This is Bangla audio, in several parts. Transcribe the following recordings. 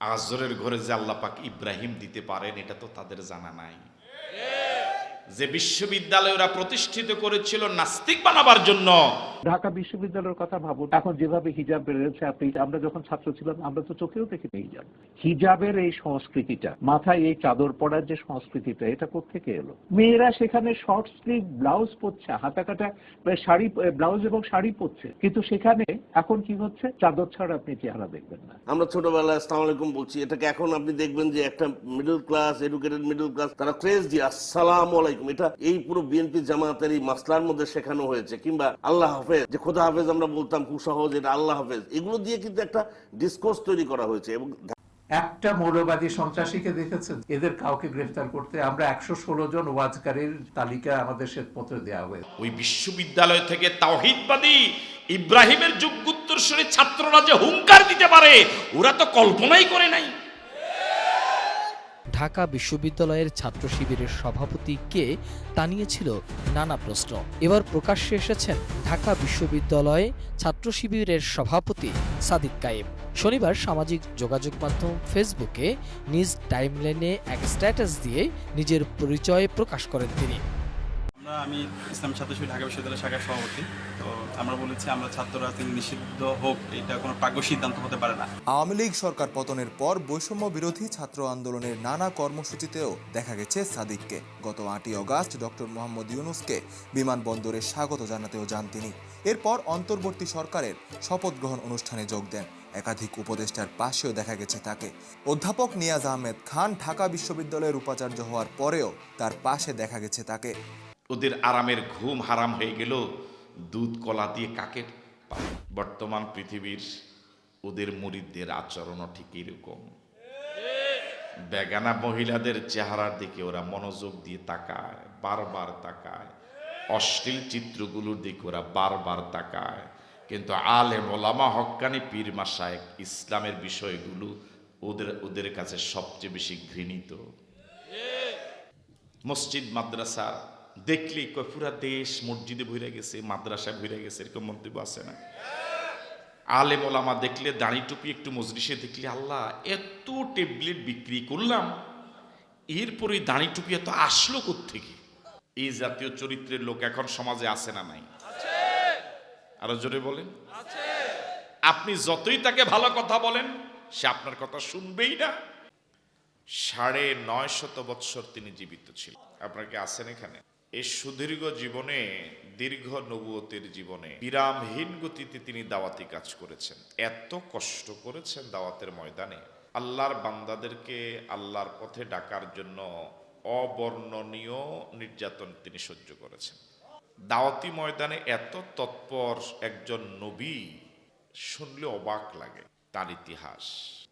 আজরের ঘরে যে আল্লাহ পাক ইব্রাহিম দিতে পারেন এটা তো তাদের জানা নাই। যে বিশ্ববিদ্যালয় ওরা প্রতিষ্ঠিত করেছিল নাস্তিক বানাবার জন্য। ঢাকা বিশ্ববিদ্যালয়ের কথা ভাবুন এখন যেভাবে হিজাব বেড়েছে আপনি আমরা যখন ছাত্র ছিলাম আমরা তো চোখেও দেখিনি হিজাব। হিজাবের এই সংস্কৃতিটা মাথায় এই চাদর পরার যে সংস্কৃতিটা এটা কোথেকে এলো? মেয়েরা সেখানে শর্ট স্লিভ ব্লাউজ পরছে হাতা কাটা শাড়ি ব্লাউজ এবং শাড়ি পরছে। কিন্তু সেখানে এখন কি হচ্ছে? চাদর ছাড়া আপনি চেহারা দেখবেন না। আমরা ছোটবেলায় আসসালামু আলাইকুম বলছি এটাকে এখন আপনি দেখবেন যে একটা middle class educated middle class তারা ক্রেজ দিয়ে আসসালামু আলাইকুম। এটা এই পুরো বিএনপি জামাতের এই মাসলার মধ্যে শেখানো হয়েছে। কিংবা আল্লাহ হাফেজ যে খোদা হাফেজ আমরা বলতাম খুব সহজ এটা আল্লাহ হাফেজ এগুলো দিয়ে কিন্তু একটা ডিসকোর্স তৈরি করা হয়েছে এবং একটা মৌলবাদী সন্ত্রাসীকে দেখেছেন? এদের কাউকে গ্রেফতার করতে আমরা একশো ষোলো জন ওয়াজকারীর তালিকা আমাদের শ্বেতপত্রে দেওয়া হয়েছে। ওই বিশ্ববিদ্যালয় থেকে তাওহিদবাদী ইব্রাহিমের যোগ্য উত্তরসূরি ছাত্ররা যে হুঙ্কার দিতে পারে ওরা তো কল্পনাই করে নাই। ঢাকা বিশ্ববিদ্যালয়ের ছাত্র শিবিরের সভাপতি কে তা নিয়েছিল নানা প্রশ্ন। এবার প্রকাশ্যে এসেছেন ঢাকা বিশ্ববিদ্যালয়ে ছাত্র শিবিরের সভাপতি সাদিক কায়েম। শনিবার সামাজিক যোগাযোগ মাধ্যম ফেসবুকে নিজ টাইমলাইনে এক স্ট্যাটাস দিয়ে নিজের পরিচয় প্রকাশ করেন তিনি। আমি ইসলাম ছাত্র শিবির ঢাকা বিশ্ববিদ্যালয় শাখার সভাপতি। তো আমরা বলেছি, আমরা ছাত্ররা তিনি নিষিদ্ধ হোক, এটা কোনো প্রাজ্ঞ সিদ্ধান্ত হতে পারে না। আওয়ামী লীগ সরকার পতনের পর বৈষম্য বিরোধী ছাত্র আন্দোলনের নানা কর্মসূচিতেও দেখা গেছে সাদিককে। গত আটই অগাস্ট ডক্টর মোহাম্মদ ইউনুসকে বিমানবন্দরে স্বাগত জানাতেও যান তিনি। এরপর অন্তর্বর্তী সরকারের শপথ গ্রহণ অনুষ্ঠানে যোগ দেন। একাধিক উপদেষ্টার পাশেও দেখা গেছে তাকে। অধ্যাপক নিয়াজ আহমেদ খান ঢাকা বিশ্ববিদ্যালয়ের উপাচার্য হওয়ার পরেও তার পাশে দেখা গেছে তাকে। ওদের আরামের ঘুম হারাম হয়ে গেল, দুধ, কলা দিয়ে কাকের বর্তমান পৃথিবীর ওদের মুরিদদের আচরণও ঠিক এরকম। বেগানা মহিলাদের চেহারার দিকে ওরা মনোযোগ দিয়ে তাকায়, বারবার তাকায়। অশ্লীল চিত্রগুলোর দিকে ওরা বারবার তাকায়। কিন্তু আলে মোলামা হক্কানি পীর মাসায় ইসলামের বিষয়গুলো ওদের ওদের কাছে সবচেয়ে বেশি ঘৃণিত। মসজিদ, মাদ্রাসা দেখলেই কয় পুরা দেশ মসজিদে ভরে গেছে মাদ্রাসা ভরে গেছে, এরকম মন্তব্য আছে না? আলেম ওলামা দেখলে দাড়ি টুপি একটু মজলিসে দেখলে, আল্লাহ, এত ট্যাবলেট বিক্রি করলাম, এরপরে দাঁড়ি টুপি এত আসলো থেকে এই জাতীয় চরিত্রের লোক এখন সমাজে আছে না নাই? আরও জোরে বলেন। আপনি যতই তাকে ভালো কথা বলেন, সে আপনার কথা শুনবেই না। সাড়ে নয় শত বৎসর তিনি জীবিত ছিলেন। আপনার কি আছেন এখানে? এই সুদীর্ঘ জীবনে, দীর্ঘ নবুয়তের জীবনে, বিরামহীন গতিতে তিনি দাওয়াতি কাজ করেছেন। এত কষ্ট করেছেন দাওয়াতের ময়দানে। আল্লাহর বান্দাদেরকে আল্লাহর পথে ডাকার জন্য অবর্ণনীয় নির্যাতন তিনি সহ্য করেছেন। দাওয়াতি ময়দানে এত তৎপর একজন নবী শুনলে অবাক লাগে। তার ইতিহাস,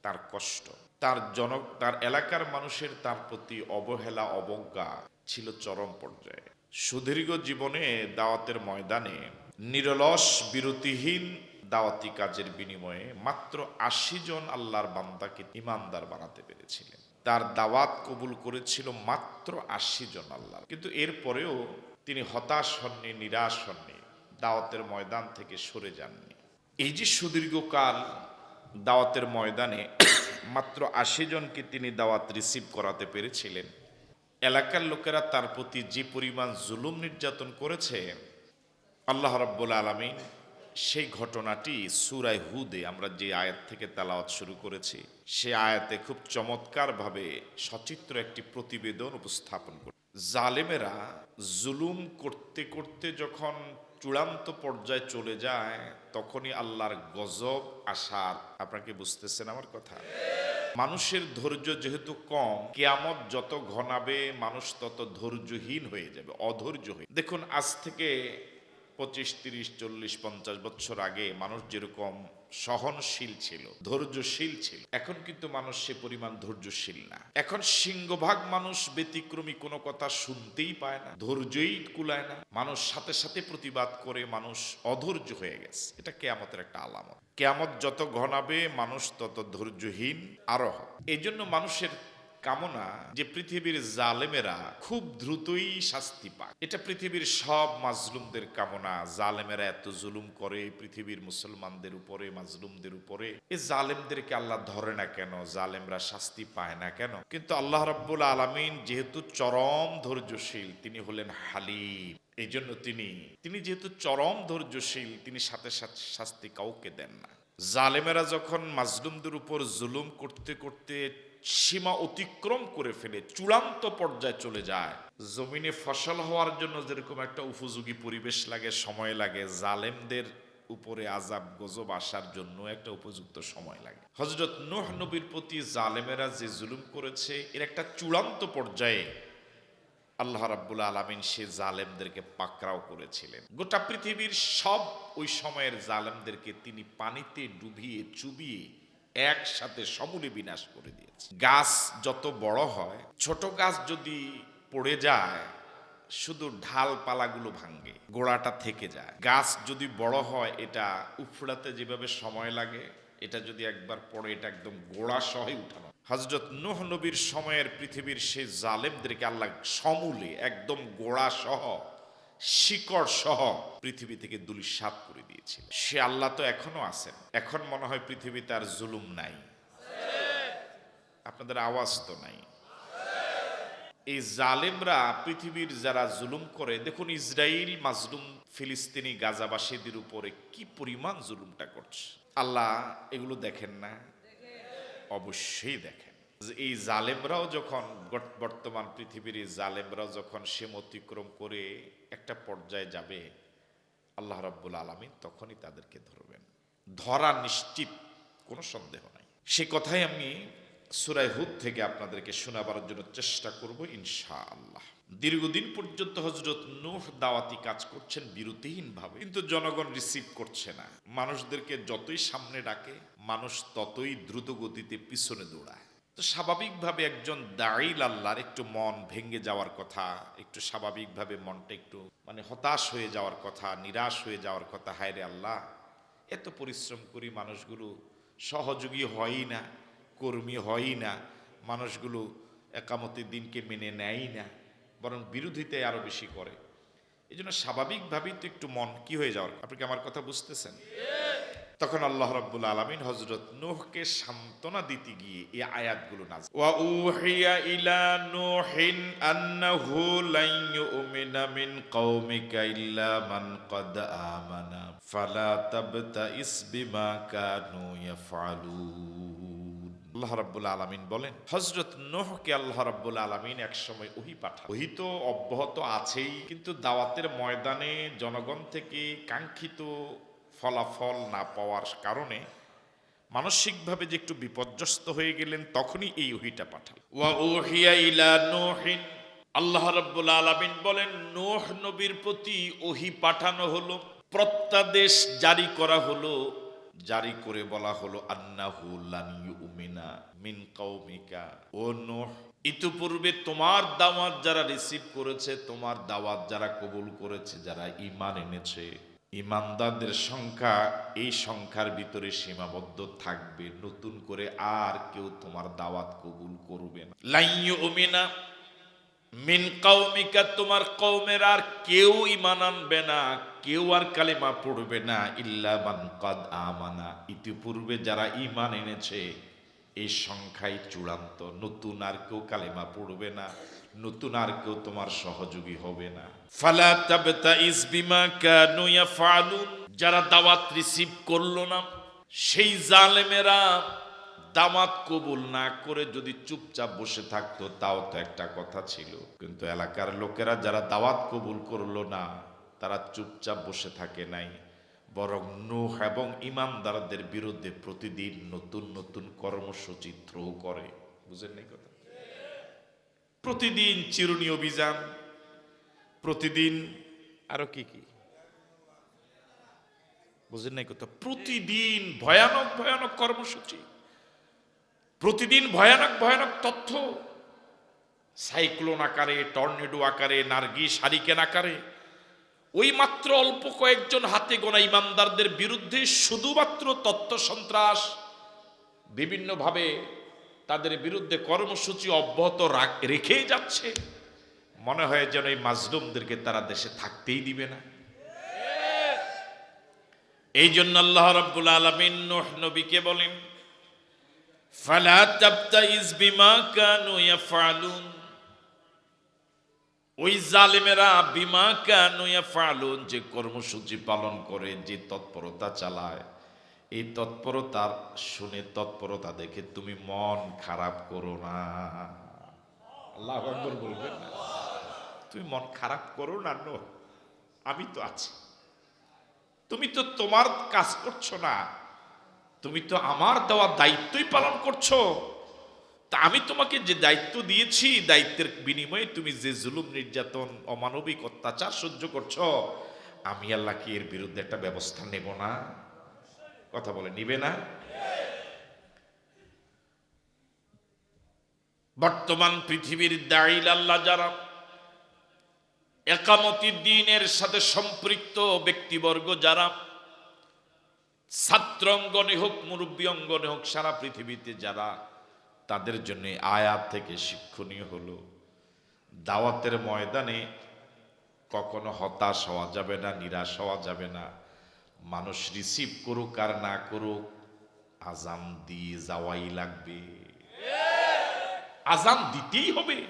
তার কষ্ট, তার জনক, তার এলাকার মানুষের তার প্রতি অবহেলা, অবজ্ঞা ছিল চরম পর্যায়ে। সুদীর্ঘ জীবনে দাওয়াতের ময়দানে নিরলস, বিরতিহীন দাওয়াতি কাজের বিনিময়ে মাত্র আশি জন আল্লাহর বান্দাকে ইমানদার বানাতে পেরেছিলেন। তার দাওয়াত কবুল করেছিল মাত্র আশি জন আল্লাহ কিন্তু এরপরেও তিনি হতাশ হননি, নিরাশ হননি, দাওয়াতের ময়দান থেকে সরে যাননি। এই যে সুদীর্ঘকাল দাওয়াতের ময়দানে মাত্র আশি জনকে তিনি দাওয়াত রিসিভ করাতে পেরেছিলেন এলাকার লোকেরা তার প্রতি যে পরিমাণ জুলুম নির্যাতন করেছে, আল্লাহ রাব্বুল আলমিন সেই ঘটনাটি সুরায় হুদে আমরা যে আয়াত থেকে তালাওয়াত শুরু করেছি, সে আয়াতে খুব চমৎকারভাবে সচিত্র একটি প্রতিবেদন উপস্থাপন করে জালেমেরা জুলুম করতে করতে যখন চূড়ান্ত পর্যায়ে চলে যায়, তখনই আল্লাহর গজব আসার আপনাকে বুঝতেছেন আমার কথা? মানুষের ধৈর্য যেহেতু কম, কেয়ামত যত ঘনাবে, মানুষ তত ধৈর্যহীন হয়ে যাবে, অধৈর্য হয়ে দেখুন, আজ থেকে পঁচিশ, তিরিশ, চল্লিশ, পঞ্চাশ বছর আগে মানুষ যেরকম সহনশীল ছিল, ধৈর্যশীল ছিল। এখন কিন্তু মানুষ সে পরিমাণ ধৈর্যশীল না। এখন সিংহভাগ মানুষ ব্যতিক্রমী কোনো কথা শুনতেই পায় না, ধৈর্যই কুলায় না। মানুষ সাথে সাথে প্রতিবাদ করে মানুষ অধৈর্য হয়ে গেছে। এটা কেয়ামতের একটা আলামত। কেয়ামত যত ঘনাবে, মানুষ তত ধৈর্যহীন আরও হবে এই জন্য মানুষের কামনা যে পৃথিবীর জালেমেরা খুব দ্রুতই শাস্তি পায় এটা পৃথিবীর সব মাজলুমদের কামনা। জালেমেরা এত জুলুম করে, পৃথিবীর মুসলমানদের উপরে, মাজলুমদের উপরে। এই জালেমদেরকে আল্লাহ ধরে না কেন? জালেমরা শাস্তি পায় না কেন? কিন্তু আল্লাহ রাব্বুল আলামিন যেহেতু চরম ধৈর্যশীল, তিনি হলেন হালিম। এই জন্য তিনি তিনি যেহেতু চরম ধৈর্যশীল, তিনি সাথে সাথে শাস্তি কাউকে দেন না। জালেমেরা যখন মাজলুমদের উপর জুলুম করতে করতে সীমা অতিক্রম করে ফেলে, চূড়ান্ত পর্যায়ে চলে যায়। জমিনে ফসল হওয়ার জন্য যেরকম একটা উপযোগী পরিবেশ লাগে, সময় লাগে, জালেমদের উপরে আজাব গজব আসার জন্য একটা উপযুক্ত সময় লাগে। হজরত নোহ নবীর প্রতি জালেমেরা যে জুলুম করেছে, এর একটা চূড়ান্ত পর্যায়ে আল্লাহ রাব্বুল আলমিন সে জালেমদেরকে পাকড়াও করেছিলেন। গোটা পৃথিবীর সব ওই সময়ের জালেমদেরকে তিনি পানিতে ডুবিয়ে, চুবিয়ে একসাথে সমূলে বিনাশ করে দিয়েছে। গাছ যত বড় হয়, ছোট গাছ যদি পড়ে যায়, শুধু ঢালপালাগুলো ভাঙ্গে গোড়াটা থেকে যায়। গাছ যদি বড় হয়, এটা উফড়াতে যেভাবে সময় লাগে, এটা যদি একবার পড়ে, এটা একদম গোড়া সহই উঠানো। হজরত নোহ নবীর সময়ের পৃথিবীর সেই জালেমদেরকে আল্লাহ সমূলে, একদম গোড়া সহ শিকড় সহ পৃথিবী থেকে দুলিশাত করে দিয়েছিল। সে আল্লাহ তো এখনও আছেন। এখন মনে হয় পৃথিবীতে আর জুলুম নাই। আপনাদের আওয়াজ তো নাই। এই জালেমরা পৃথিবীর যারা জুলুম করে, দেখুন ইসরায়েল মাজলুম, ফিলিস্তিনি, গাজাবাসীদের উপরে কি পরিমাণ জুলুমটা করছে। আল্লাহ এগুলো দেখেন না? অবশ্যই দেখেন। এই জালেমরাও যখন বর্তমান পৃথিবীর এই জালেমরাও যখন সীম অতিক্রম করে একটা পর্যায়ে যাবে, আল্লাহ রাব্বুল আলমিন তখনই তাদেরকে ধরবেন। ধরা নিশ্চিত, কোনো সন্দেহ নাই। সে কথাই আমি সুরাই হুদ থেকে আপনাদেরকে শোনাবার জন্য চেষ্টা করব ইনশা আল্লাহ দীর্ঘদিন পর্যন্ত হজরত নূহ দাওয়াতি কাজ করছেন বিরতিহীনভাবে, কিন্তু জনগণ রিসিভ করছে না। মানুষদেরকে যতই সামনে ডাকে, মানুষ ততই দ্রুত গতিতে পিছনে দৌড়ায়। তো স্বাভাবিকভাবে একজন দাঁড়িল আল্লাহর একটু মন ভেঙে যাওয়ার কথা, একটু স্বাভাবিকভাবে মনটা একটু মানে হতাশ হয়ে যাওয়ার কথা, নিরাশ হয়ে যাওয়ার কথা, হায় রে আল্লাহ, এত পরিশ্রম করি মানুষগুলো সহযোগী হয়ই না, কর্মী হয়ই না, মানুষগুলো একামতের দিনকে মেনে নেয়ই না, বরং বিরোধিতায় আরও বেশি করে। এই জন্য স্বাভাবিকভাবেই তো একটু মন কি হয়ে যাওয়ার, আপনি কি আমার কথা বুঝতেছেন? তখন আল্লাহ রাব্বুল আলামিন হযরত নূহকে সান্ত্বনা দিতে গিয়ে এই আয়াতগুলো নাযিল ওয়া উহিয়া ইলা নূহিন আন্নাহু ইউমিনা মিন কওমিকা ইল্লা মান ক্বাদ আমানা ফালা তাবতাইস বিমা কানু ইয়াফআলুন। আল্লাহ রাব্বুল আলামিন বলেন হযরত নূহকে আল্লাহ রাব্বুল আলামিন একসময় ওহী পাঠান। ওহী তো অব্যাহত আছেই কিন্তু দাওয়াতের ময়দানে জনগণ থেকে কাঙ্ক্ষিত ফলাফল না পাওয়ার কারণে মানসিকভাবে যে একটু বিপর্যস্ত হয়ে গেলেন, তখনই এই ওহিটা পাঠাল ওয়া উহিয়া ইলা নূহিন। আল্লাহ রাব্বুল আলামিন বলেন, নূহ নবীর প্রতি ওহি পাঠানো হলো, প্রত্যাদেশ জারি করা হলো, জারি করে বলা হলো, আন্নাহু লান ইউমিনা মিন ও নূহ, ইতিপূর্বে তোমার দাওয়াত যারা রিসিভ করেছে, তোমার দাওয়াত যারা কবুল করেছে, যারা ইমান এনেছে ইমানদারদের সংখ্যা এই সংখ্যার ভিতরে সীমাবদ্ধ থাকবে। নতুন করে আর কেউ তোমার দাওয়াত কবুল করবে না। লাইয়ু উমিনা মিন কৌমিকা তোমার কৌমের আর কেউ ইমান আনবে না, কেউ আর কালিমা পড়বে না, ইল্লা কদ আমানা। ইতিপূর্বে যারা ইমান এনেছে, এই সংখ্যাই চূড়ান্ত। নতুন আর কেউ কালিমা পড়বে না। নতুন আর কেউ তোমার সহযোগী হবে না। ফালা যারা দাওয়াত রিসিভ করল না, সেই জালেমেরা দামাত কবুল না করে যদি চুপচাপ বসে থাকতো, তাও তো একটা কথা ছিল। কিন্তু এলাকার লোকেরা যারা দাওয়াত কবুল করল না, তারা চুপচাপ বসে থাকে নাই। বরং নূহ এবং ইমানদারদের বিরুদ্ধে প্রতিদিন নতুন নতুন কর্মসূচি থ্রো করে। বুঝেন নাই কথা? প্রতিদিন চিরুনি অভিযান, প্রতিদিন আরও কি কি? বুঝেন নাই কথা? প্রতিদিন ভয়ানক ভয়ানক কর্মসূচি, প্রতিদিন ভয়ানক ভয়ানক তথ্য, সাইক্লোন আকারে, টর্নেডো আকারে, নার্গিস হারিকেন আকারে, ওই মাত্র অল্প কয়েকজন হাতে গোনা ইমানদারদের বিরুদ্ধে শুধুমাত্র তথ্য সন্ত্রাস, বিভিন্নভাবে তাদের বিরুদ্ধে কর্মসূচি অব্যাহত রাখ- রেখেই যাচ্ছে। মনে হয় যেন এই মাজলুমদেরকে তারা দেশে থাকতেই দিবে না। এই জন্য আল্লাহ রাব্বুল আলামিন নূহ নবীকে বলেন বিমা ওই যে কর্মসূচি পালন করে, যে তৎপরতা চালায়। এই তৎপরতার শুনে তৎপরতা দেখে তুমি মন খারাপ করো না। আল্লাহ বলবেন না। তুমি মন খারাপ করো না, নো। আমি তো আছি। তুমি তো তোমার কাজ করছ না। তুমি তো আমার দেওয়া দায়িত্বই পালন করছ। তা আমি তোমাকে যে দায়িত্ব দিয়েছি, দায়িত্বের বিনিময়ে তুমি যে জুলুম, নির্যাতন, অমানবিক অত্যাচার সহ্য করছ, আমি আল্লাহ কি এর বিরুদ্ধে একটা ব্যবস্থা নেব না। কথা বলে, নিবে না? বর্তমান পৃথিবীর দায়ী আল্লাহ যারা একামতি দিনের সাথে সম্পৃক্ত ব্যক্তিবর্গ যারা ছাত্র অঙ্গনে হোক, মুরব্বী অঙ্গনে হোক, সারা পৃথিবীতে যারা, তাদের জন্য আয়াত থেকে শিক্ষণীয় হলো, দাওয়াতের ময়দানে কখনো হতাশ হওয়া যাবে না, নিরাশ হওয়া যাবে না। মানুষ রিসিভ করুক আর না করুক, আজান দিয়ে যাওয়াই লাগবে। আজান দিতেই হবে।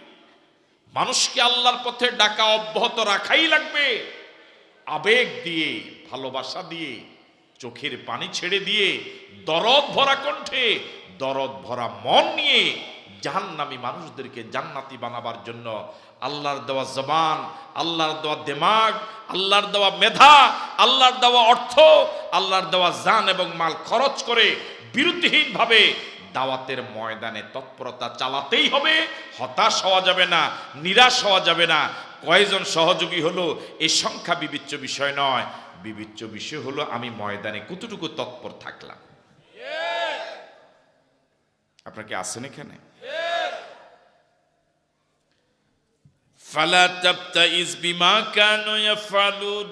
মানুষকে আল্লাহর পথে ডাকা অব্যাহত রাখাই লাগবে। আবেগ দিয়ে, ভালোবাসা দিয়ে, চোখের পানি ছেড়ে দিয়ে, দরদ ভরা কণ্ঠে, দরদ ভরা মন নিয়ে জাহান্নামী মানুষদেরকে জান্নাতি বানাবার জন্য আল্লাহর দেওয়া জবান আল্লাহর দেওয়া দেমাগ আল্লাহর দেওয়া মেধা আল্লাহর দেওয়া অর্থ আল্লাহর দেওয়া জান এবং মাল খরচ করে বিরতিহীনভাবে দাওয়াতের ময়দানে তৎপরতা চালাতেই হবে হতাশ হওয়া যাবে না নিরাশ হওয়া যাবে না। কয়জন সহযোগী হলো? এই সংখ্যা বিবিচ্য বিষয় নয়। বিবিচ্য বিষয় হলো আমি ময়দানে কতটুকু তৎপর থাকলাম। আপনার কি আছেন এখানে? ফালা তাবতাইজ বিমা কানু ইয়াফআলুন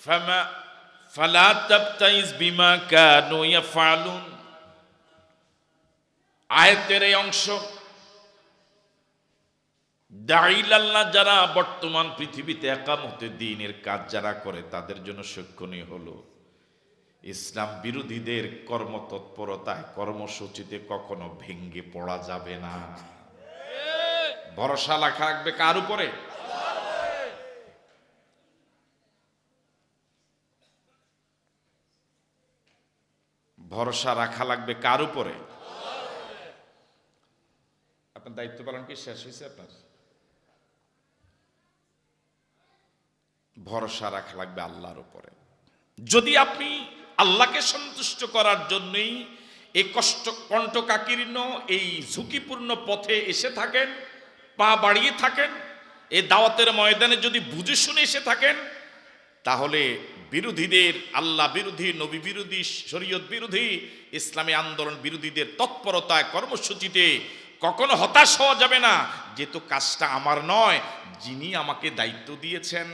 ফামা ফালা তাবতাইজ বিমা কানু ইয়াফআলুন আয়াতের এই অংশ দাইলাল্লাহ যারা বর্তমান পৃথিবীতে একামতে দিনের কাজ যারা করে, তাদের জন্য শিক্ষণীয় হলো, ইসলাম বিরোধীদের কর্মতৎপরতায় কর্মসূচিতে কখনো ভেঙ্গে পড়া যাবে না। ভরসা রাখা রাখবে কার উপরে? ভরসা রাখা লাগবে কার উপরে? আপনার দায়িত্ব পালন কি শেষ হয়েছে আপনার? ভরসা রাখা লাগবে আল্লাহর উপরে। যদি আপনি আল্লাহকে সন্তুষ্ট করার জন্যই এই কষ্ট কণ্ঠকাকীর্ণ, এই ঝুঁকিপূর্ণ পথে এসে থাকেন পা বাড়িয়ে থাকেন এই দাওয়াতের ময়দানে যদি বুঝে শুনে এসে থাকেন, তাহলে বিরোধীদের, আল্লাহ বিরোধী, নবী বিরোধী, শরীয়ত বিরোধী, ইসলামী আন্দোলন বিরোধীদের তৎপরতায় কর্মসূচিতে কখনো হতাশ হওয়া যাবে না। যেহেতু কাজটা আমার নয়, যিনি আমাকে দায়িত্ব দিয়েছেন,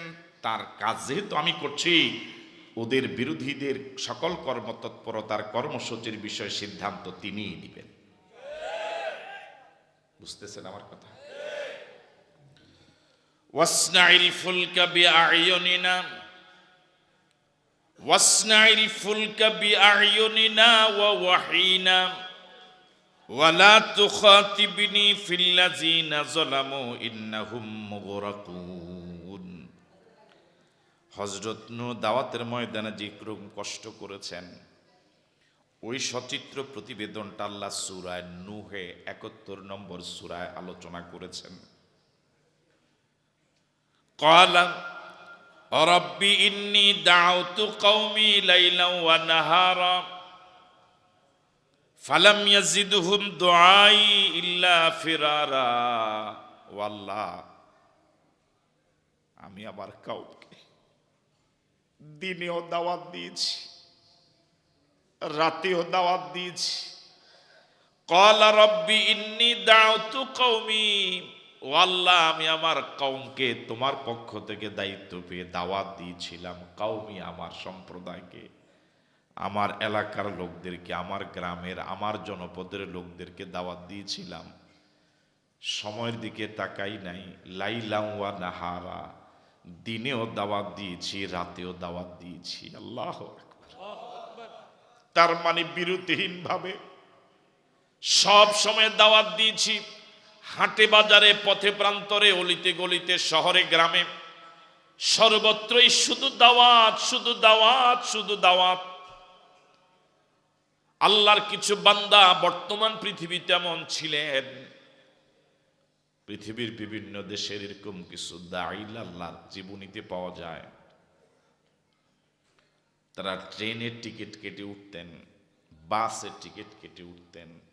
তার কাজ যেহেতু আমি করছি, ওদের বিরোধীদের সকল কর্মতৎপরতার কর্মসূচির বিষয়ে সিদ্ধান্ত তিনিই নেবেন বুঝতেছেন আমার কথা? واصنع الفلك بأعيننا واصنع الفلك بأعيننا ووحينا ولا تخاطبني في الذين ظلموا إنهم مغرقون হজরত নু দাওয়াতের ময়দানে যে রকম কষ্ট করেছেন ওই সচিত্র প্রতিবেদনটা আল্লাহ সুরায় নুহে একাত্তর নম্বর সুরায় আলোচনা করেছেন قال رب إني دعوت قومي ليلا ونهارا فلم يزدهم دعائي إلا فرارا والله আমি আমার কাউকে দিনেও দাওয়াত দিয়েছি রাতেও দাওয়াত দিয়েছি কলা রব্বি ইন্নি দাউতু কৌমি ও আল্লাহ আমি আমার কৌমকে তোমার পক্ষ থেকে দায়িত্ব পেয়ে দাওয়াত দিয়েছিলাম কৌমি আমার সম্প্রদায়কে, আমার এলাকার লোকদেরকে, আমার গ্রামের, আমার জনপদের লোকদেরকে দাওয়াত দিয়েছিলাম। সময়ের দিকে তাকাই নাই, লাইলাম ওয়া নাহারা, দিনেও দাওয়াত দিয়েছি, রাতেও দাওয়াত দিয়েছি। আল্লাহ তার মানে বিরতিহীন ভাবে সব সময় দাওয়াত দিয়েছি। হাটে বাজারে, পথে প্রান্তরে, অলিতে গলিতে, শহরে, গ্রামে সর্বত্রই শুধু দাওয়াত শুধু দাওয়াত শুধু দাওয়াত। আল্লাহর কিছু বান্দা বর্তমান পৃথিবীতে এমন ছিলেন। পৃথিবীর বিভিন্ন দেশের এরকম কিছু দাইল আল্লাহর জীবনীতে পাওয়া যায়। তারা ট্রেনের টিকিট কেটে উঠতেন, বাসের টিকিট কেটে উঠতেন।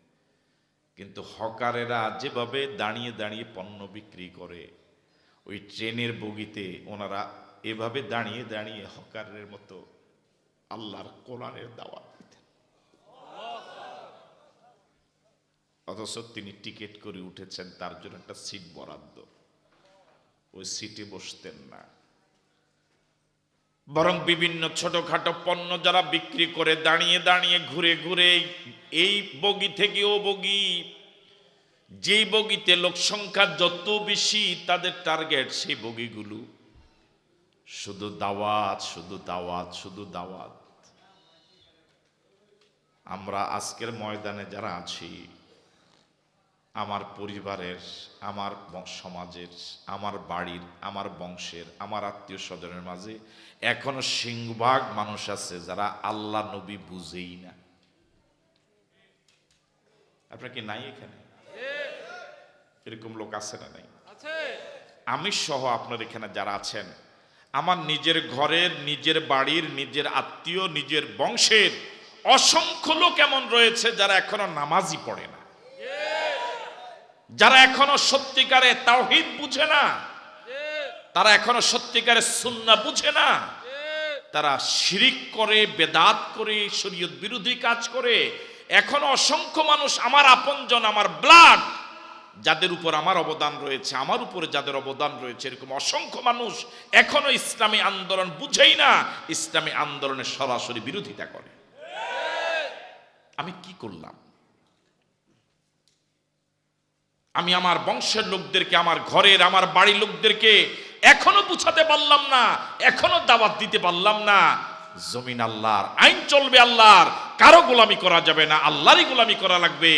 কিন্তু হকারেরা যেভাবে দাঁড়িয়ে দাঁড়িয়ে পণ্য বিক্রি করে, ওই ট্রেনের বগিতে ওনারা এভাবে দাঁড়িয়ে দাঁড়িয়ে হকারের মতো আল্লাহর কোরআনের দাওয়াত দিতেন। অথচ তিনি টিকিট করে উঠেছেন, তার জন্য একটা সিট বরাদ্দ। ওই সিটে বসতেন না। বরং বিভিন্ন ছোটখাটো পণ্য যারা বিক্রি করে দাঁড়িয়ে দাঁড়িয়ে ঘুরে ঘুরে এই বগি থেকে ও বগি, যেই বগিতে লোক সংখ্যা যত বেশি, তাদের টার্গেট সেই বগিগুলো। শুধু দাওয়াত শুধু দাওয়াত শুধু দাওয়াত। আমরা আজকের ময়দানে যারা আছি আমার পরিবারের আমার সমাজের আমার বাড়ির আমার বংশের আমার আত্মীয় স্বজনের মাঝে এখনও সিংহভাগ মানুষ আছে যারা আল্লাহ নবী বুঝেই না। আপনার কি নাই এখানে? এরকম লোক আছে না নাই? আমি সহ আপনার এখানে যারা আছেন আমার নিজের ঘরের নিজের বাড়ির নিজের আত্মীয় নিজের বংশের অসংখ্য লোক এমন রয়েছে যারা এখনও নামাজই পড়ে না। যারা এখনও সত্যিকারে তাওহিদ বুঝে না, তারা এখনও সত্যিকারে সুন্না বুঝে না, তারা শিরিক করে, বেদাত করে, শরীয়ত বিরোধী কাজ করে, এখনও অসংখ্য মানুষ আমার আপনজন, আমার ব্লাড যাদের উপর আমার অবদান রয়েছে, আমার উপরে যাদের অবদান রয়েছে, এরকম অসংখ্য মানুষ এখনও ইসলামী আন্দোলন বুঝেই না, ইসলামী আন্দোলনের সরাসরি বিরোধিতা করে। আমি কি করলাম? আমি আমার বংশের লোকদেরকে, আমার ঘরের, আমার বাড়ির লোকদেরকে এখনও বুঝাতে পারলাম না, এখনও দাওয়াত দিতে পারলাম না। জমিন আল্লাহর, আইন চলবে আল্লাহর, কারও গোলামি করা যাবে না, আল্লাহরই গোলামি করা লাগবে।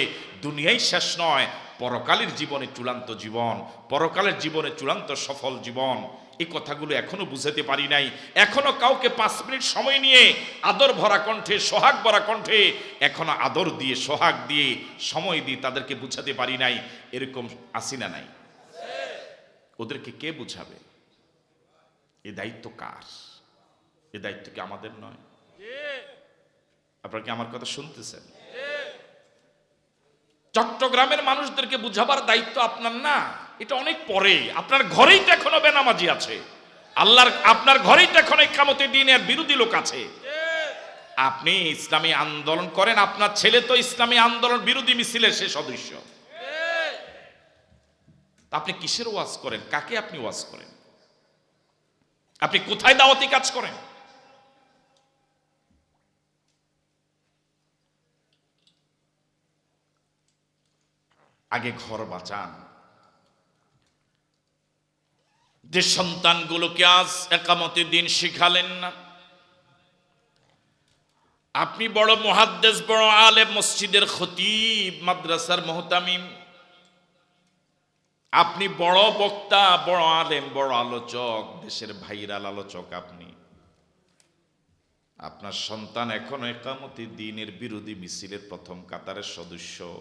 দুনিয়াই শেষ নয় পরকালের জীবনে চূড়ান্ত জীবন পরকালের জীবনে চূড়ান্ত সফল জীবন এই কথাগুলো এখনও বুঝাতে পারি নাই। এখনও কাউকে পাঁচ মিনিট সময় নিয়ে আদর ভরা কণ্ঠে সোহাগ ভরা কণ্ঠে এখনও আদর দিয়ে সোহাগ দিয়ে সময় দিয়ে তাদেরকে বুঝাতে পারি নাই। এরকম আসি না নাই? ওদেরকে কে বুঝাবে? এ দায়িত্ব কার? এ দায়িত্ব কি আমাদের নয়? আপনারা কি আমার কথা শুনতেছেন? চট্টগ্রামের মানুষদেরকে বুঝাবার দায়িত্ব আপনার না, এটা অনেক পরে আপনার ঘরেই তো এখনও বেনামাজি আছে। আল্লাহর, আপনার ঘরেই তো এখন কামতে দিনের বিরোধী লোক আছে। আপনি ইসলামী আন্দোলন করেন, আপনার ছেলে তো ইসলামী আন্দোলন বিরোধী মিছিলের সে সদস্য। আপনি কিসের ওয়াজ করেন? কাকে আপনি ওয়াজ করেন? আপনি কোথায় দাওয়াতি কাজ করেন? আগে ঘর বাঁচান। যে সন্তানগুলোকে আজ একামতে দিন শিখালেন না। আপনি বড় মহাদ্দেশ, বড় আলেম, মসজিদের খতিব, মাদ্রাসার মোহতামিম। আপনি বড় বক্তা, বড় আলেম, বড় আলোচক, দেশের ভাইরাল আলোচক আপনি। আপনার সন্তান এখনও একামতি দিনের বিরোধী মিছিলের প্রথম কাতারের সদস্য।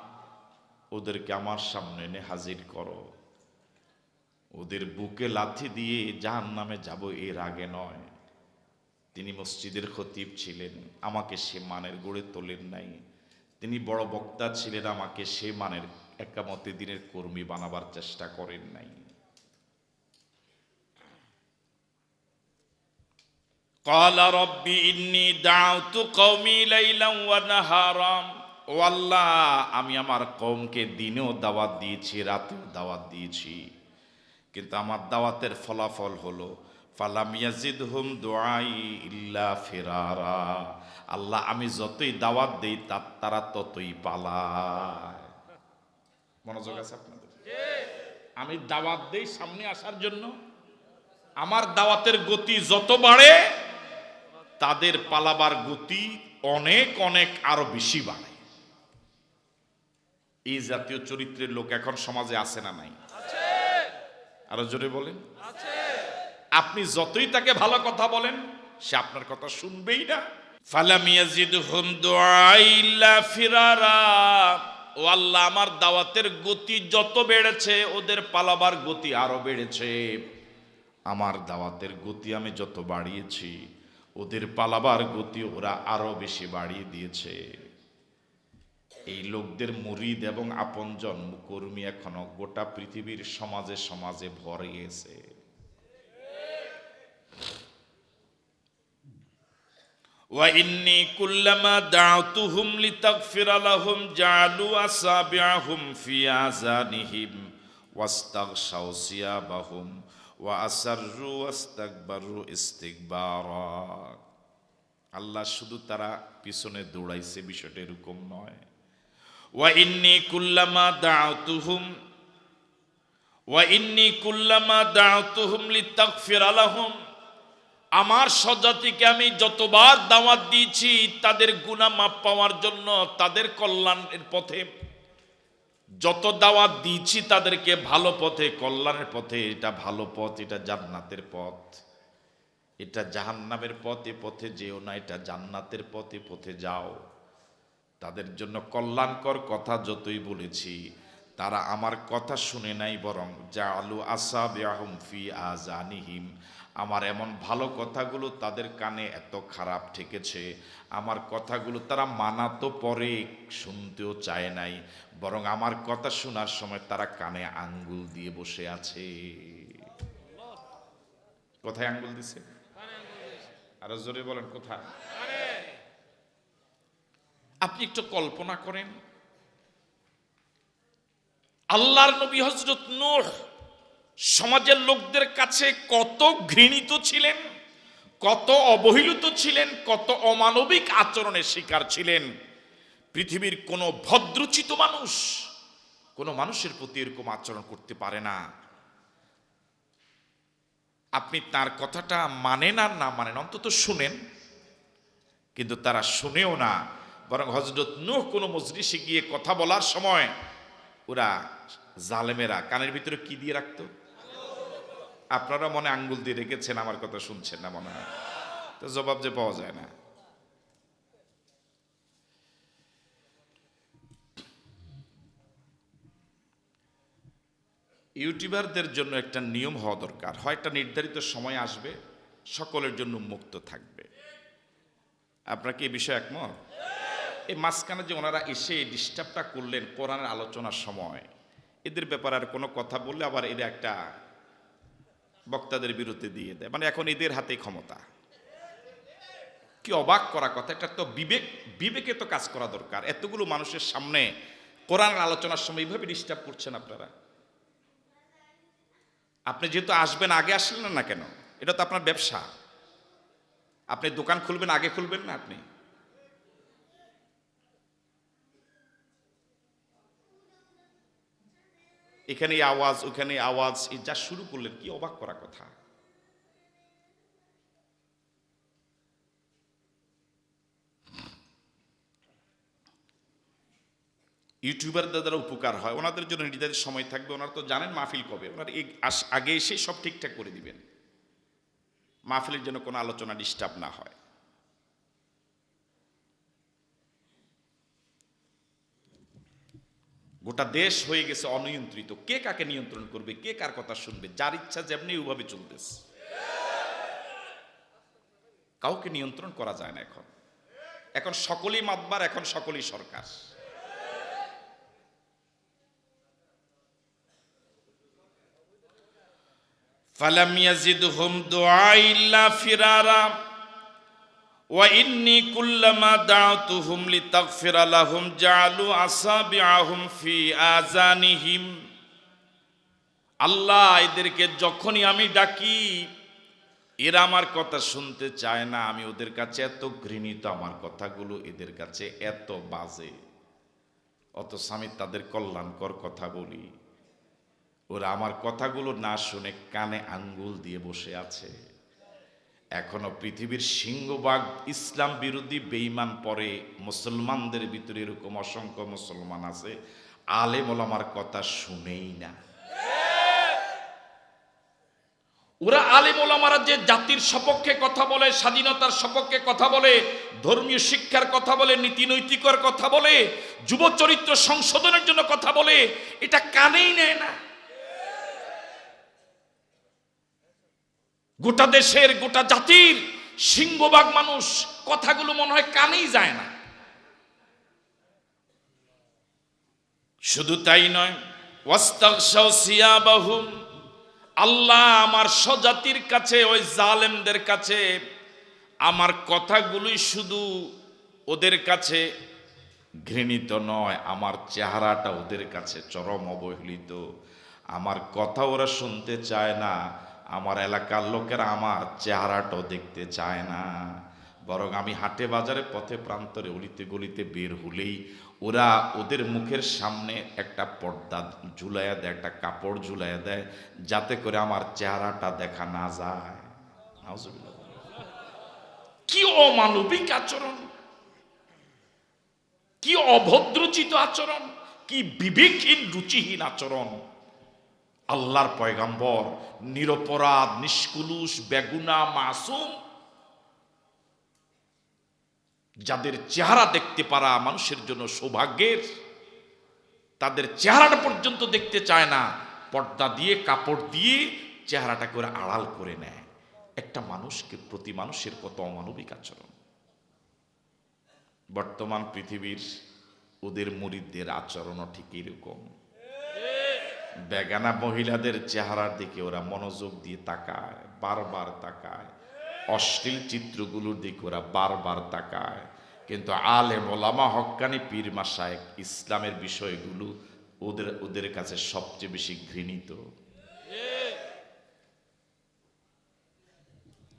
ওদেরকে আমার সামনে এনে হাজির করো ওদের বুকে লাথি দিয়ে জাহান নামে যাব এর আগে নয় তিনি মসজিদের খতিব ছিলেন আমাকে সে মানের গড়ে তোলেন নাই তিনি বড় বক্তা ছিলেন আমাকে সে মানের একামতে দিনের কর্মী বানাবার চেষ্টা করেন নাই قال رب إني دعوت قومي ليلا ونهارا ও আল্লাহ, আমি আমার কওমকে দিনেও দাওয়াত দিয়েছি, রাতেও দাওয়াত দিয়েছি। কিন্তু আমার দাওয়াতের ফলাফল হলো, ফালাম ইয়াজিদহুম দোয়াই ইল্লা ফেরারা। আল্লাহ, আমি যতই দাওয়াত দিই, তার, তারা ততই পালায়। মনোযোগ আছে আপনাদের? আমি দাওয়াত দিই সামনে আসার জন্য। আমার দাওয়াতের গতি যত বাড়ে, তাদের পালাবার গতি অনেক অনেক আরও বেশি বাড়ে। এই জাতীয় চরিত্রের লোক এখন সমাজে আছে না নাই? আরও জোরে বলেন। আপনি যতই তাকে ভালো কথা বলেন, সে আপনার কথা শুনবেই না। ও আল্লাহ, আমার দাওয়াতের গতি যত বেড়েছে, ওদের পালাবার গতি আরও বেড়েছে। আমার দাওয়াতের গতি আমি যত বাড়িয়েছি, ওদের পালাবার গতি ওরা আরও বেশি বাড়িয়ে দিয়েছে। এই লোকদের মুরিদ এবং আপনজন কর্মী এখনো গোটা পৃথিবীর সমাজে সমাজে ভরে গেছে وإني كلما دعوتهم لتغفر لهم جعلوا أصابعهم في آذانهم واستغشوا ثيابهم وأسروا واستكبروا استكبارا আল্লাহ শুধু তারা পিছনে দৌড়াইছে বিষয়টা এরকম নয় ওয়া ইন্নি কুল্লামা দাউতুহুম ওয়া ইন্নি কুল্লামা দাউতুহুম লিতাগফির লাহুম আমার স্বজাতিকে আমি যতবার দাওয়াত দিয়েছি, তাদের গুনাহ মাপ পাওয়ার জন্য, তাদের কল্যাণের পথে। যত দাওয়াত দিয়েছি, তাদেরকে ভালো পথে, কল্যাণের পথে, এটা ভালো পথ, এটা জান্নাতের পথ। এটা জাহান্নামের পথে পথে যেও না, এটা জান্নাতের পথে পথে যাও। তাদের জন্য কল্যাণকর কথা যতই বলেছি, তারা আমার কথা শুনে নাই বরং যা আলু আসা বেআহম ফি আজানিহিম আমার এমন ভালো কথাগুলো তাদের কানে এত খারাপ ঠেকেছে, আমার কথাগুলো তারা মানা তো পরে শুনতেও চায় নাই, বরং আমার কথা শোনার সময় তারা কানে আঙ্গুল দিয়ে বসে আছে। কোথায় আঙ্গুল দিছে? আরও জোরে বলেন, কোথায়? আপনি একটু কল্পনা করেন। আল্লাহর নবী হজরত নূহ সমাজের লোকদের কাছে কত ঘৃণিত ছিলেন, কত অবহেলিত ছিলেন, কত অমানবিক আচরণের শিকার ছিলেন। পৃথিবীর কোনো ভদ্রচিত মানুষ কোনো মানুষের প্রতি এরকম আচরণ করতে পারে না। আপনি তার কথাটা মানেন আর না মানেন অন্তত শুনেন, কিন্তু তারা শুনেও না। বরং হজরত নূহ কোনো মজলিসে গিয়ে কথা বলার সময় ওরা জালেমেরা কানের ভিতরে কি দিয়ে রাখতো? আপনারা মনে আঙ্গুল দিয়ে রেখেছেন, আমার কথা শুনছেন না মনে হয়। তো জবাব যে পাওয়া যায় না। ইউটিউবারদের জন্য একটা নিয়ম হওয়া দরকার। হয় একটা নির্ধারিত সময় আসবে, সকলের জন্য মুক্ত থাকবে। আপনার কি এই বিষয়ে একমত? এই মাঝখানে যে ওনারা এসে ডিস্টার্বটা করলেন কোরআনের আলোচনার সময়, এদের ব্যাপারে আর কোনো কথা বললে আবার এরা একটা বক্তাদের বিরুদ্ধে দিয়ে দেয়। মানে এখন এদের হাতে ক্ষমতা। কি অবাক করা কথা এটা তো বিবেক, বিবেকে তো কাজ করা দরকার। এতগুলো মানুষের সামনে কোরআনের আলোচনার সময় এইভাবে ডিস্টার্ব করছেন আপনারা? আপনি যেহেতু আসবেন, আগে আসলেন না কেন? এটা তো আপনার ব্যবসা। আপনি দোকান খুলবেন, আগে খুলবেন না আপনি? এখানে আওয়াজ ওখানে আওয়াজ যা শুরু করলেন, কি অবাক করা কথা। ইউটিউবারদের দ্বারা উপকার হয়, ওনাদের জন্য নির্ধারিত সময় থাকবে, ওনারা তো জানেন মাহফিল কবে, ওনার আগে এসে সব ঠিকঠাক করে দিবেন। মাহফিলের জন্য কোনো আলোচনা ডিস্টার্ব না হয়। গোটা দেশ হয়ে গেছে অনিয়ন্ত্রিত। কে কাকে নিয়ন্ত্রণ করবে, কে কার কথা শুনবে, যার ইচ্ছা যেমনি ওভাবে চলতেছে। কাউকে নিয়ন্ত্রণ করা যায় না এখন। এখন সকলেই মাতবার, এখন সকলেই সরকার। ফালাম ইয়াজিদহুম দুআ ইল্লা ফিরারা। ওয়া ইন্নী কুল্লামা দাআতুহুম লিতাগফিরা লাহুম, জাআলু আসাবিআহুম ফি আযানিহিম। আল্লাহ এদেরকে যখনই আমি ডাকি, এরা আমার কথা শুনতে চায় না। আমি ওদের কাছে এত ঘৃণিত, আমার কথাগুলো এদের কাছে এত বাজে। অথচ আমি তাদের কল্যাণকর কথা বলি। ওরা আমার কথাগুলো না শুনে কানে আঙ্গুল দিয়ে বসে আছে। এখনও পৃথিবীর সিংহবাগ ইসলাম বিরোধী বেঈমান পরে মুসলমানদের ভিতরে এরকম অসংখ্য মুসলমান আছে, আলেম ওলামার কথা শুনেই না। ওরা আলেম ওলামারা যে জাতির সপক্ষে কথা বলে, স্বাধীনতার সপক্ষে কথা বলে, ধর্মীয় শিক্ষার কথা বলে, নীতি নৈতিকর কথা বলে, যুব চরিত্র সংশোধনের জন্য কথা বলে, এটা কানেই নেয় না। গোটা দেশের, গোটা জাতির সিংহবাগ মানুষ কথাগুলো মনে হয় কানেই যায় না। শুধু তাই নয় আল্লাহ আমার স্বজাতির কাছে, ওই জালেমদের কাছে, আমার কথাগুলোই শুধু ওদের কাছে ঘৃণিত নয়, আমার চেহারাটা ওদের কাছে চরম অবহেলিত। আমার কথা ওরা শুনতে চায় না আমার এলাকার লোকেরা আমার চেহারাটাও দেখতে চায় না। বরং আমি হাটে বাজারে পথে প্রান্তরে অলিতে গলিতে বের হলেই ওরা ওদের মুখের সামনে একটা পর্দা ঝুলাইয়া দেয়, একটা কাপড় ঝুলাইয়া দেয়, যাতে করে আমার চেহারাটা দেখা না যায়। কি অমানবিক আচরণ! কি অভদ্রচিত আচরণ! কি বিবেকহীন, রুচিহীন আচরণ! আল্লাহর পয়গাম্বর, নিরপরাধ, নিষ্কুলুষ, বেগুনা, মাসুম, যাদের চেহারা দেখতে পারা মানুষের জন্য সৌভাগ্যের, তাদের চেহারাটা পর্যন্ত দেখতে চায় না। পর্দা দিয়ে, কাপড় দিয়ে চেহারাটা করে আড়াল করে নেয়। একটা মানুষকে প্রতি মানুষের কত অমানবিক আচরণ। বর্তমান পৃথিবীর ওদের মরিদদের আচরণও ঠিক এরকম বেগানা মহিলাদের চেহারার দিকে ওরা মনোযোগ দিয়ে তাকায়, বারবার তাকায়। অশ্লীল চিত্রগুলোর দিকে ওরা বারবার তাকায়। কিন্তু আলে মোলামা হক্কানি, পীর মাসায়েক ইসলামের বিষয়গুলো ওদের ওদের কাছে সবচেয়ে বেশি ঘৃণিত।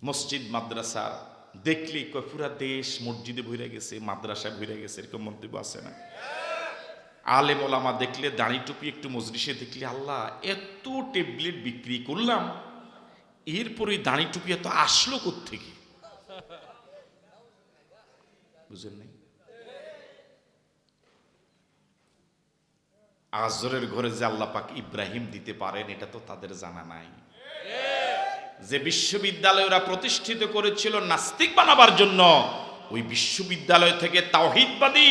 মসজিদ, মাদ্রাসা, দেখলেই পুরা দেশ মসজিদে ভরে গেছে, মাদ্রাসায় ভরে গেছে, এরকম মন্তব্য আছে না? আলেম ওলামা দেখলে, দাড়ি টুপি একটু মজলিসে দেখলে, আল্লাহ, এত ট্যাবলেট বিক্রি করলাম, এরপরে দাঁড়ি টুপি এত আসলো থেকে বুঝেন নাই? আজরের ঘরে যে আল্লাহ পাক ইব্রাহিম দিতে পারেন, এটা তো তাদের জানা নাই। যে বিশ্ববিদ্যালয় ওরা প্রতিষ্ঠিত করেছিল নাস্তিক বানাবার জন্য, ওই বিশ্ববিদ্যালয় থেকে তাওহিদবাদী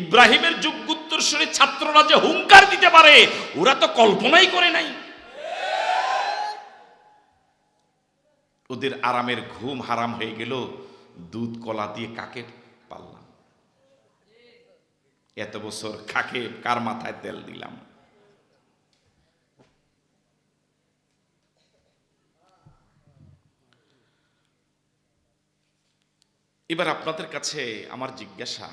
ইব্রাহিমের যোগ্য উত্তরসূরি ছাত্ররা যে হুঙ্কার দিতে পারে, ওরা তো কল্পনাই করে নাই। ওদের আরামের ঘুম হারাম হয়ে গেল, দুধ কলা দিয়ে কাকে পারলাম এত বছর কাকে, কার মাথায় তেল দিলাম? এবার আপনাদের কাছে আমার জিজ্ঞাসা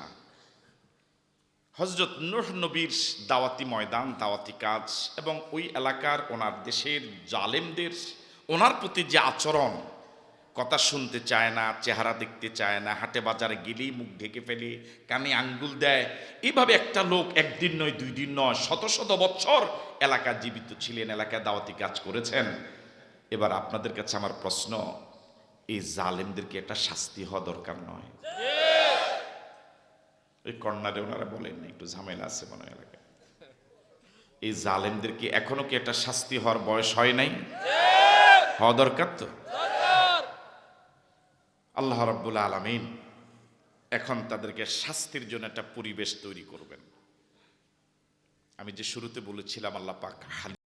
হজরত নূহ নবীর দাওয়াতি ময়দান, দাওয়াতি কাজ এবং ওই এলাকার ওনার দেশের জালেমদের, ওনার প্রতি যে আচরণ, কথা শুনতে চায় না, চেহারা দেখতে চায় না, হাটে বাজারে গেলেই মুখ ঢেকে ফেলে, কানে আঙ্গুল দেয় এইভাবে একটা লোক একদিন নয়, দুই দিন নয়, শত শত বছর এলাকা জীবিত ছিলেন, এলাকায় দাওয়াতি কাজ করেছেন। এবার আপনাদের কাছে আমার প্রশ্ন, এই জালেমদেরকে একটা শাস্তি হওয়া দরকার নয়। ওই কর্নারে ওনারা বলেন না একটু ঝামেলা আছে মনে হয় এলাকায়। এই জালেমদেরকে এখনও কি একটা শাস্তি হওয়ার বয়স হয় নাই? হওয়া দরকার তো? আল্লাহ রাব্বুল আলামিন এখন তাদেরকে শাস্তির জন্য একটা পরিবেশ তৈরি করবেন। আমি যে শুরুতে বলেছিলাম, আল্লাহ পাক হালিম